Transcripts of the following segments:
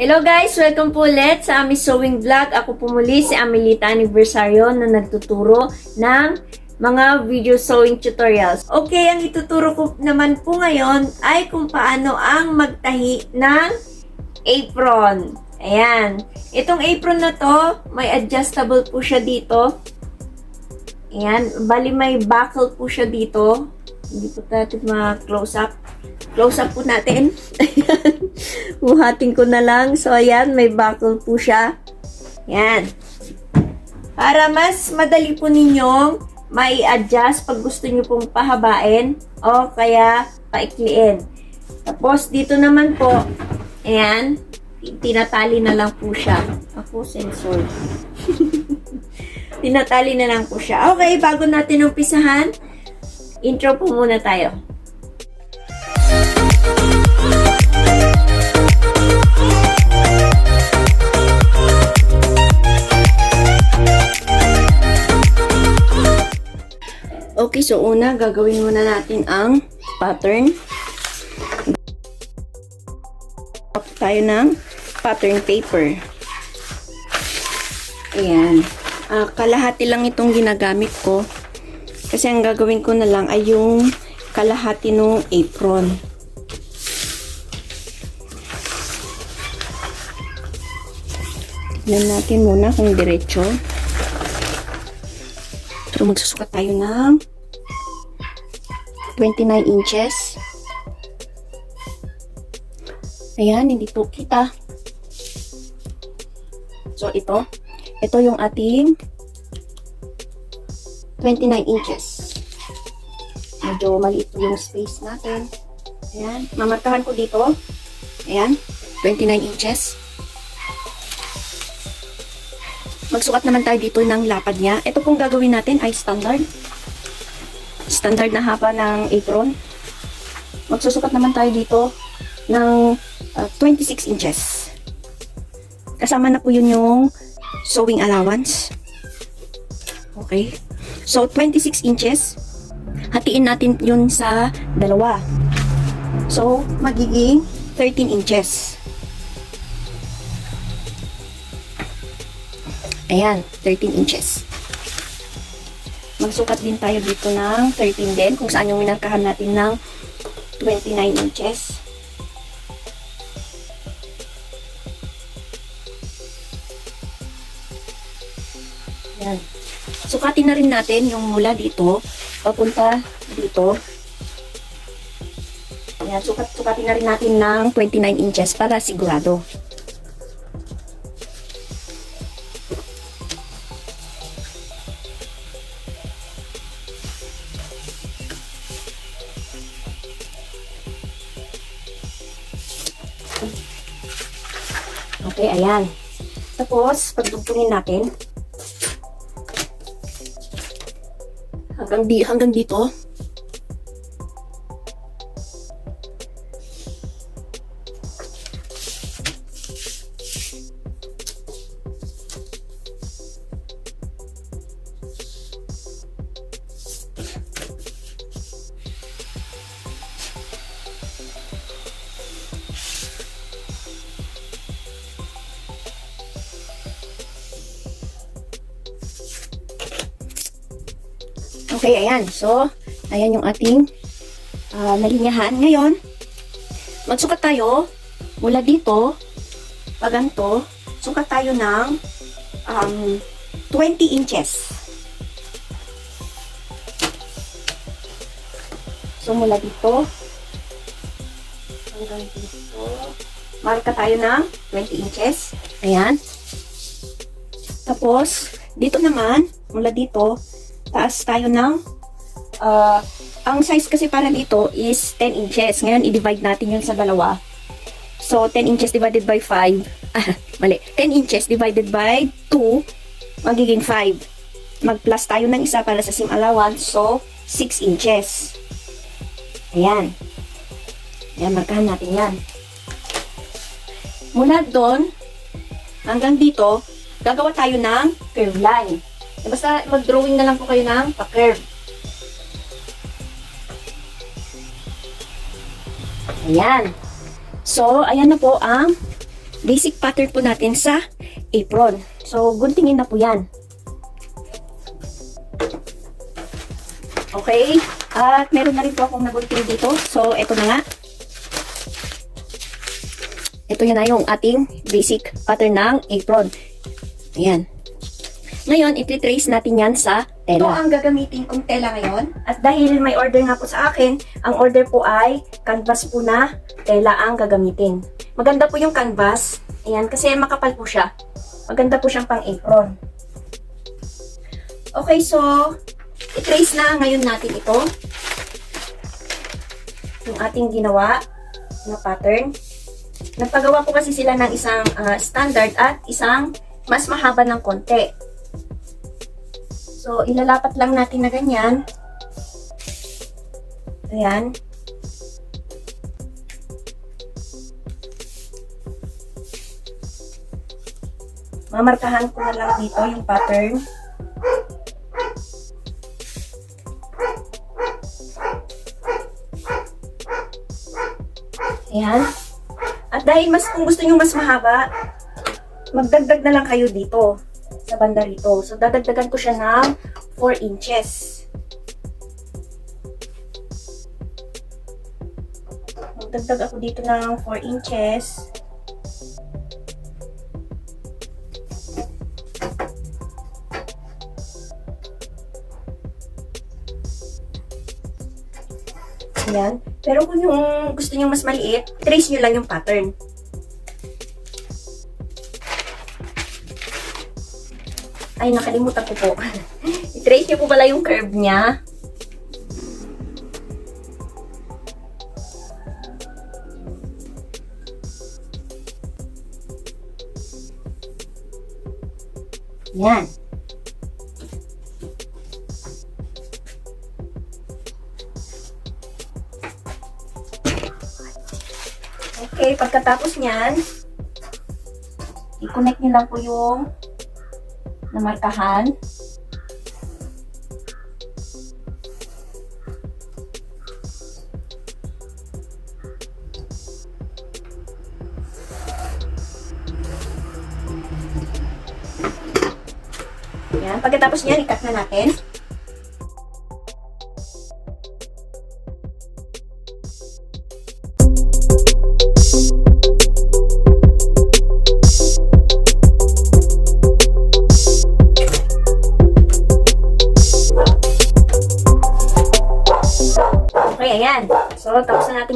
Hello guys! Welcome po ulit sa aming sewing vlog. Ako po muli si Amelita Aniversario na nagtuturo ng mga video sewing tutorials. Okay, ang ituturo ko naman po ngayon ay kung paano ang magtahi ng apron. Ayan. Itong apron na to, may adjustable po siya dito. Ayan. Bali may buckle po siya dito. Hindi po natin ma-close up. Close up po natin. Ayan. Buhatin ko na lang. So, ayan. May buckle po siya. Ayan. Para mas madali po ninyong mai adjust pag gusto nyo pong pahabain o kaya paikliin. Tapos, dito naman po, ayan, tinatali na lang po siya. Ako, sensor. tinatali na lang po siya. Okay, bago natin umpisahan, intro po muna tayo. Okay, so una, gagawin muna natin ang pattern. Up tayo ng pattern paper. Ayan. Ah, kalahati lang itong ginagamit ko. Kasi ang gagawin ko na lang ay yung kalahati ng apron. Tignan natin muna kung diretso. So, magsusukat tayo ng 29 inches. Ayan, hindi po kita. So, ito. Ito yung ating 29 inches. Medyo maliit yung space natin. Ayan. Mamarkahan ko dito. Ayan. 29 inches. Magsukat naman tayo dito ng lapad niya. Ito pong gagawin natin ay standard. Standard na haba ng apron. Magsusukat naman tayo dito ng uh, 26 inches. Kasama na po yun yung sewing allowance. Okay. So, 26 inches. Hatiin natin yun sa dalawa. So, magiging 13 inches. Ayan, 13 inches. Magsukat din tayo dito ng 13 din, kung saan yung minarkahan natin ng 29 inches. Ayan. Sukatin na rin natin yung mula dito, papunta dito. Ayan, sukat, sukatin na rin natin ng 29 inches para sigurado. Okay, ayan. Tapos, pagdugtungin natin. Hanggang, di, hanggang dito. Okay, ayan. So, ayan yung ating uh, nalinyahan. Ngayon, magsukat tayo mula dito, pag ganito, sukat tayo ng um, 20 inches. So, mula dito, hanggang dito, marka tayo ng 20 inches. Ayan. Tapos, dito naman, mula dito, taas tayo ng uh, ang size kasi para dito is 10 inches. Ngayon, i-divide natin yun sa dalawa. So, 10 inches divided by 5. Ah, mali. 10 inches divided by 2, magiging 5. Mag-plus tayo ng isa para sa sim allowance. So, 6 inches. Ayan. Ayan, markahan natin yan. Mula doon, hanggang dito, gagawa tayo ng curve line. Basta mag-drawing na lang po kayo ng pa-curve. Ayan. So, ayan na po ang basic pattern po natin sa apron. So, guntingin na po yan. Okay? At meron na rin po akong nagunting dito. So, eto na nga. Ito yan na yung ating basic pattern ng apron. Ayan. Ngayon, ititrace natin yan sa tela. Ito ang gagamitin kong tela ngayon. At dahil may order nga po sa akin, ang order po ay canvas po na tela ang gagamitin. Maganda po yung canvas. Ayan, kasi makapal po siya. Maganda po siyang pang apron. Okay, so, i-trace na ngayon natin ito. Yung ating ginawa na pattern. Nagpagawa po kasi sila ng isang ah, standard at isang mas mahaba ng konti. So, ilalapat lang natin na ganyan. Ayan. Mamarkahan ko na lang dito yung pattern. Ayan. At dahil mas kung gusto nyo mas mahaba, magdagdag na lang kayo dito sa banda rito. So, dadagdagan ko siya ng 4 inches. Magdagdag ako dito ng 4 inches. Ayan. Pero kung yung gusto nyo mas maliit, trace nyo lang yung pattern. Ay, nakalimutan ko po. I-trace nyo po pala yung curve niya. Yan. Okay, pagkatapos niyan, i-connect niyo lang po yung namarkahan. Yan. Pagkatapos niyan, i-cut na natin.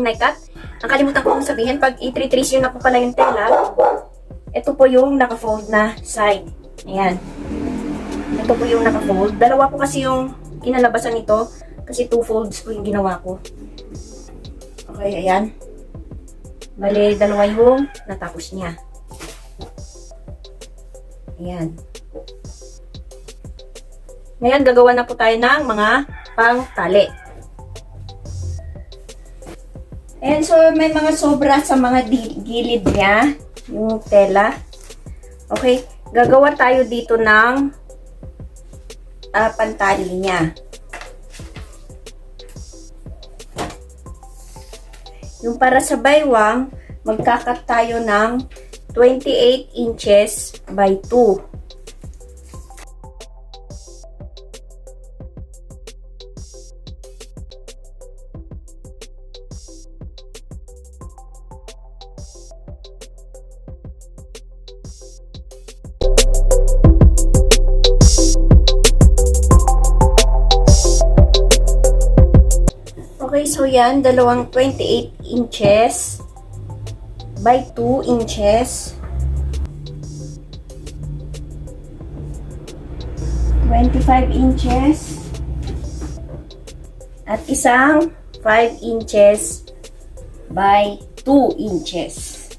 Na-cut. Ang kalimutan ko pong sabihin, pag i-trace yun na po pala yung tela, ito po yung naka-fold na side. Ayan. Ito po yung naka-fold. Dalawa po kasi yung kinalabasan nito, kasi two folds po yung ginawa ko. Okay, ayan. Bale, dalawa yung natapos niya. Ayan. Ngayon, gagawa na po tayo ng mga pang-tali. Ayan, so may mga sobra sa mga gilid niya, yung tela. Okay, gagawa tayo dito ng ah, pantali niya. Yung para sa baywang, magkakat tayo ng 28 inches by 2. Okay, so yan, dalawang 28 inches by 2 inches. 25 inches. At isang 5 inches by 2 inches.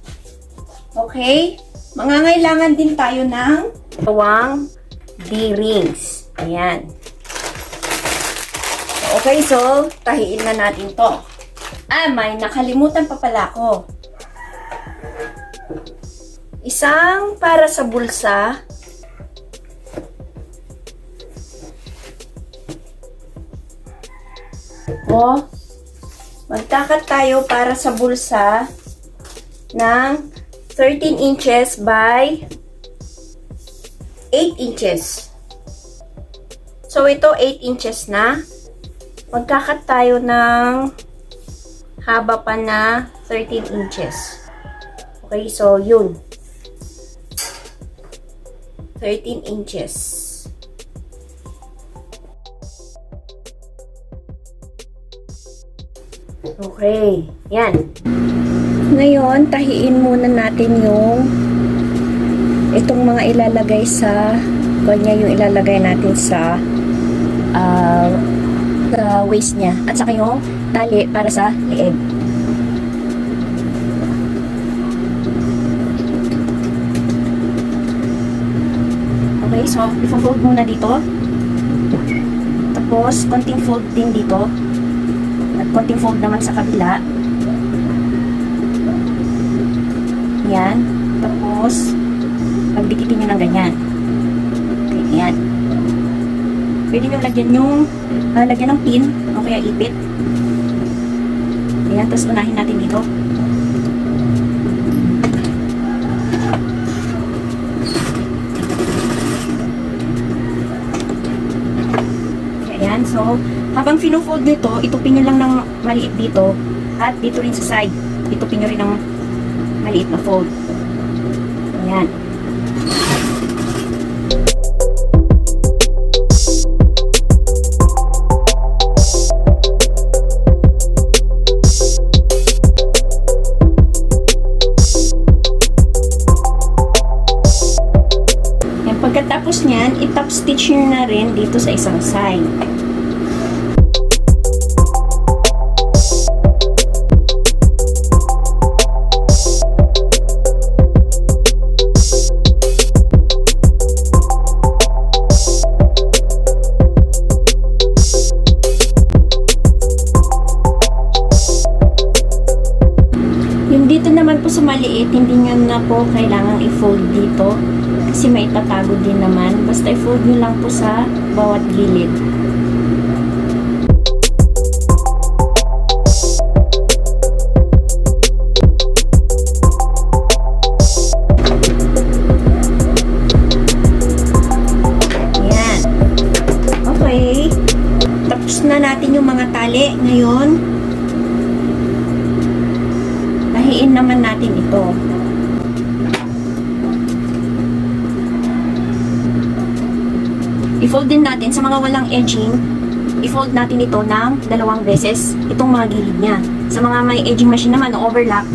Okay? Mangangailangan din tayo ng dalawang D-rings. Ayan. Okay, so, tahiin na natin to. Ah, may nakalimutan pa pala ako. Isang para sa bulsa. O, magtakat tayo para sa bulsa ng 13 inches by 8 inches. So, ito 8 inches na. Magkakat tayo ng haba pa na 13 inches. Okay, so yun. 13 inches. Okay, yan. Ngayon, tahiin muna natin yung itong mga ilalagay sa kanya yung ilalagay natin sa uh, sa waist niya at saka yung tali para sa leeg. Okay, so i-fold muna dito. Tapos, konting fold din dito. At konting fold naman sa kabila. Yan. Tapos, pagdikitin nyo ng ganyan. Okay, yan. Pwede nyo lagyan yung, ah, lagyan ng pin, o kaya ipit. Ayan, tapos unahin natin dito. Ayan, so, habang fino-fold nyo ito, itupin nyo lang ng maliit dito, at dito rin sa side. Itupin nyo rin ng maliit na fold. Ayan. Dito sa isang side. Yung dito naman po sa maliit, hindi nyo na po kailangang i-fold dito kasi may tatago din naman. Basta i-fold nyo lang po sa bawat gilid. Yan. Okay. Tapos na natin yung mga tali. Ngayon, Lahiin naman natin ito. I-fold din natin sa mga walang edging, i-fold natin ito ng dalawang beses itong mga gilid niya. Sa mga may edging machine naman o overlap,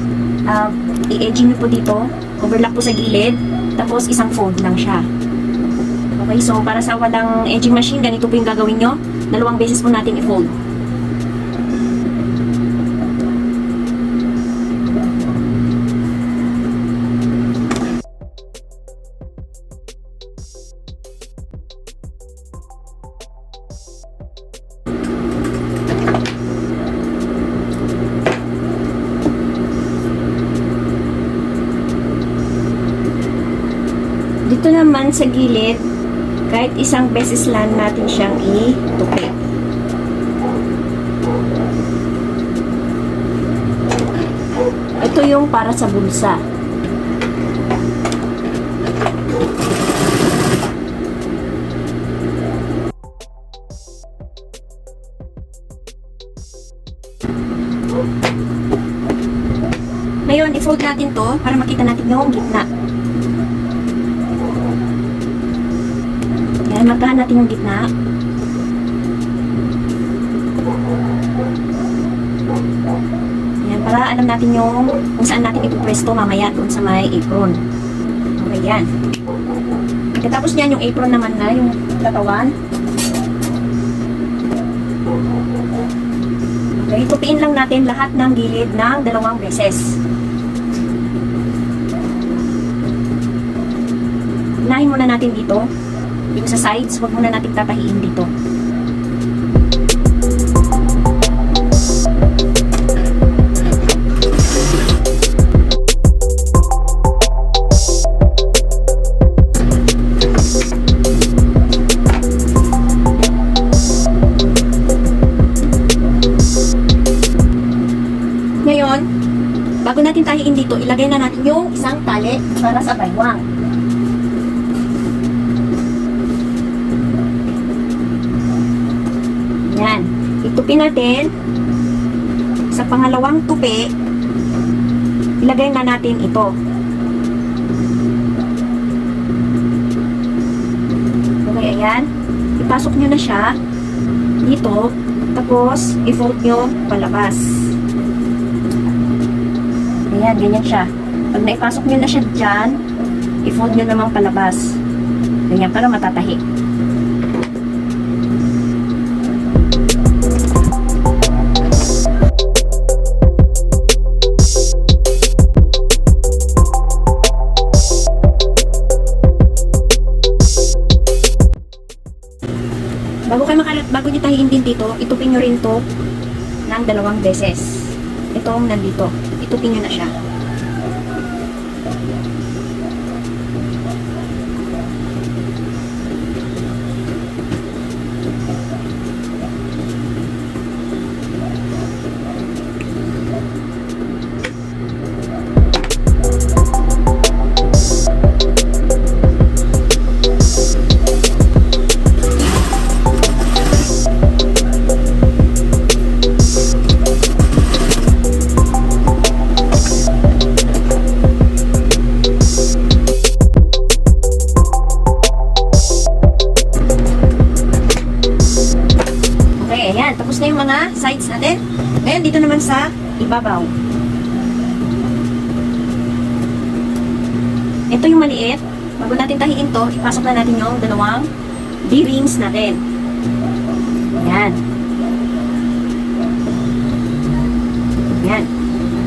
uh, i-edging nyo po dito, overlap po sa gilid, tapos isang fold lang siya. Okay, so para sa walang edging machine, ganito po yung gagawin nyo. Dalawang beses po natin i-fold. Naman sa gilid, kahit isang beses lang natin siyang i-tupi. Ito yung para sa bulsa. Ngayon, i-fold natin to para makita natin yung gitna. Markahan natin yung gitna. Yan, para alam natin yung kung saan natin ipupwesto mamaya doon sa may apron. Okay, yan. Pagkatapos niyan, yung apron naman na, yung katawan. Okay, tupiin lang natin lahat ng gilid ng dalawang beses. Unahin muna natin dito. Sa sides, huwag muna natin tatahiin dito. Ngayon, bago natin tahiin dito, ilagay na natin yung isang tali para sa baywang. Yan. Itupin natin. Sa pangalawang tupi, ilagay na natin ito. Okay, ayan. Ipasok nyo na siya dito. Tapos, i-fold nyo palabas. Ayan, ganyan siya. Pag naipasok nyo na siya dyan, i-fold nyo naman palabas. Ganyan, para matatahi. Din dito, itupin nyo rin to ng dalawang beses. Itong nandito. Itupin nyo na siya. Natin tahiin to, ipasok na natin yung dalawang D-rings natin. Ayan. Ayan.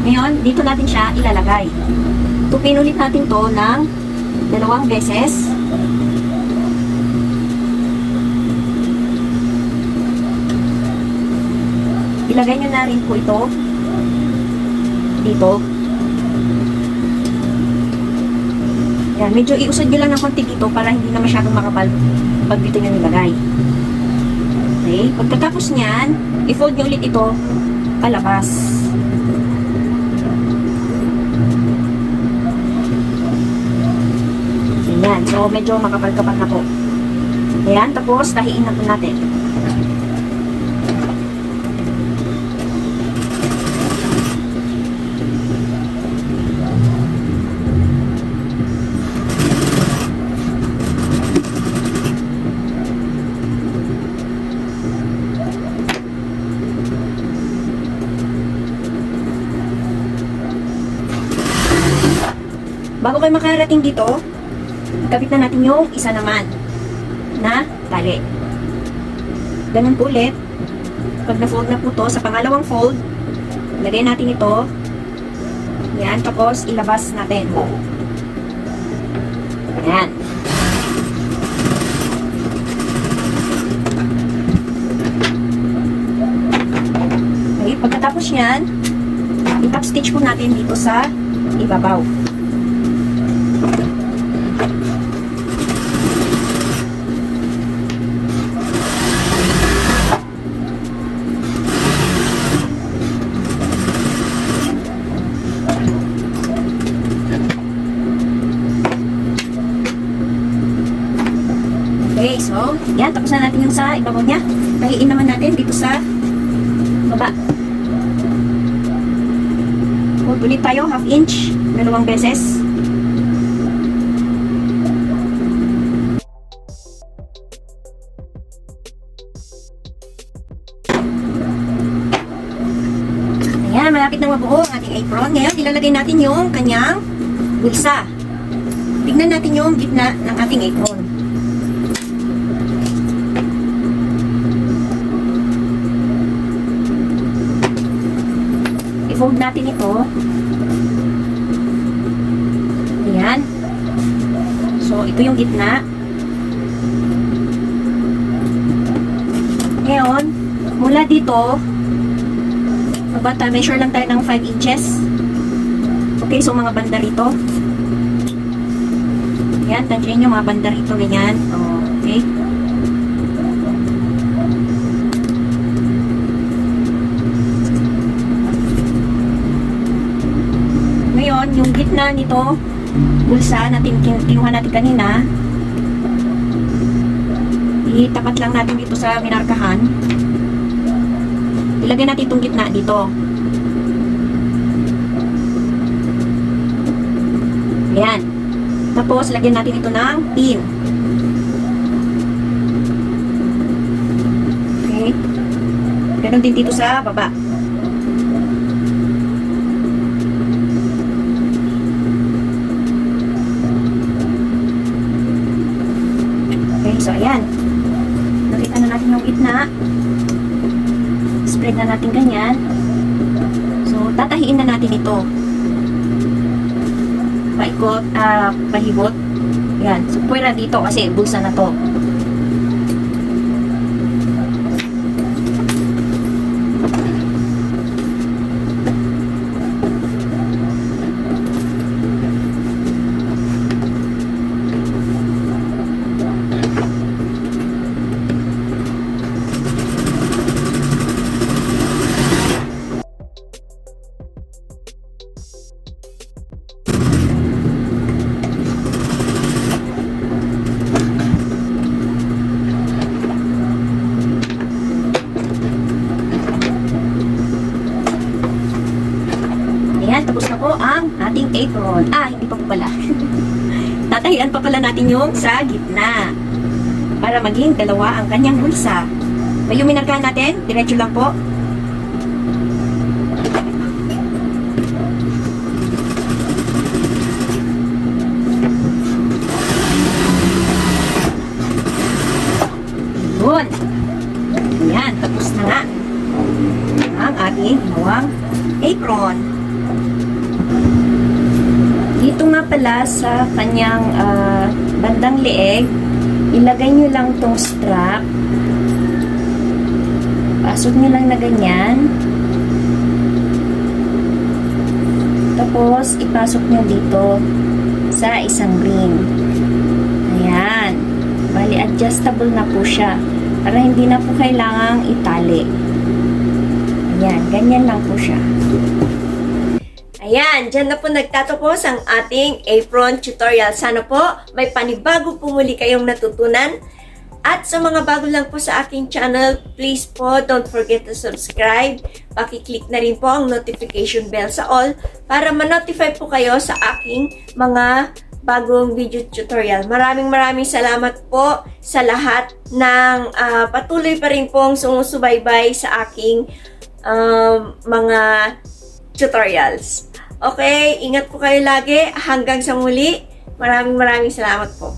Ngayon, dito natin siya ilalagay. Tupin ulit natin to ng dalawang beses. Ilagay nyo na rin po ito dito. Yan, medyo iusad nyo lang ng konti dito para hindi na masyadong makapal pag dito nyo nilagay. Okay, pagkatapos nyan, i-fold nyo ulit ito palabas. Ayan, so medyo makapal-kapal na po. Ayan, tapos tahiin na po natin. Bago kayo makarating dito, kabit na natin yung isa naman na tali. Ganun po ulit. Pag na-fold na po to, sa pangalawang fold, lagay natin ito. Yan, tapos ilabas natin. Yan. Okay, pagkatapos yan, itap stitch po natin dito sa ibabaw. Okay, so, yan, tapos na ibabaw niya. Tahiin naman natin dito sa baba. Hold ulit tayo, half inch, dalawang beses. Ayan, malapit na mabuo ang ating apron. Ngayon, ilalagay natin yung kanyang bulsa. Tignan natin yung gitna ng ating apron. I-fold natin ito. Ayan. So, ito yung gitna. Ngayon, mula dito, magbata, measure lang tayo ng 5 inches. Okay, so mga banda rito. Ayan, tansyahin yung mga banda rito, ganyan. Okay. Ngayon, na nito, bulsa na kinuha natin kanina. Itapat lang natin dito sa minarkahan. Ilagay natin itong gitna dito. Ayan. Tapos, lagyan natin ito ng pin. Okay. Ganon din dito sa baba. Okay, so ayan. Nakita na natin yung gitna. Spread na natin ganyan. So, tatahiin na natin ito. Paikot, ah, palibot. Yan. So, pwera dito kasi bulsa na to. Po pala. Tatahian pa pala natin yung sa gitna. Para maging dalawa ang kanyang bulsa. May yung minarkahan natin, diretso lang po. Yun. Ayan, tapos na nga ang ating ginawang apron. Dito sa kanyang ah, bandang leeg, ilagay nyo lang tong strap. Pasok nyo lang na ganyan. Tapos, ipasok nyo dito sa isang ring. Ayan. Bali, adjustable na po siya. Para hindi na po kailangang itali. Ayan, ganyan lang po siya. Ayan, dyan na po nagtatapos ang ating apron tutorial. Sana po may panibago po muli kayong natutunan. At sa mga bago lang po sa aking channel, please po don't forget to subscribe. Pakiclick na rin po ang notification bell sa all para ma-notify po kayo sa aking mga bagong video tutorial. Maraming maraming salamat po sa lahat ng ah, patuloy pa rin pong sumusubaybay sa aking um, mga tutorials. Okay, ingat po kayo lagi. Hanggang sa muli. Maraming maraming salamat po.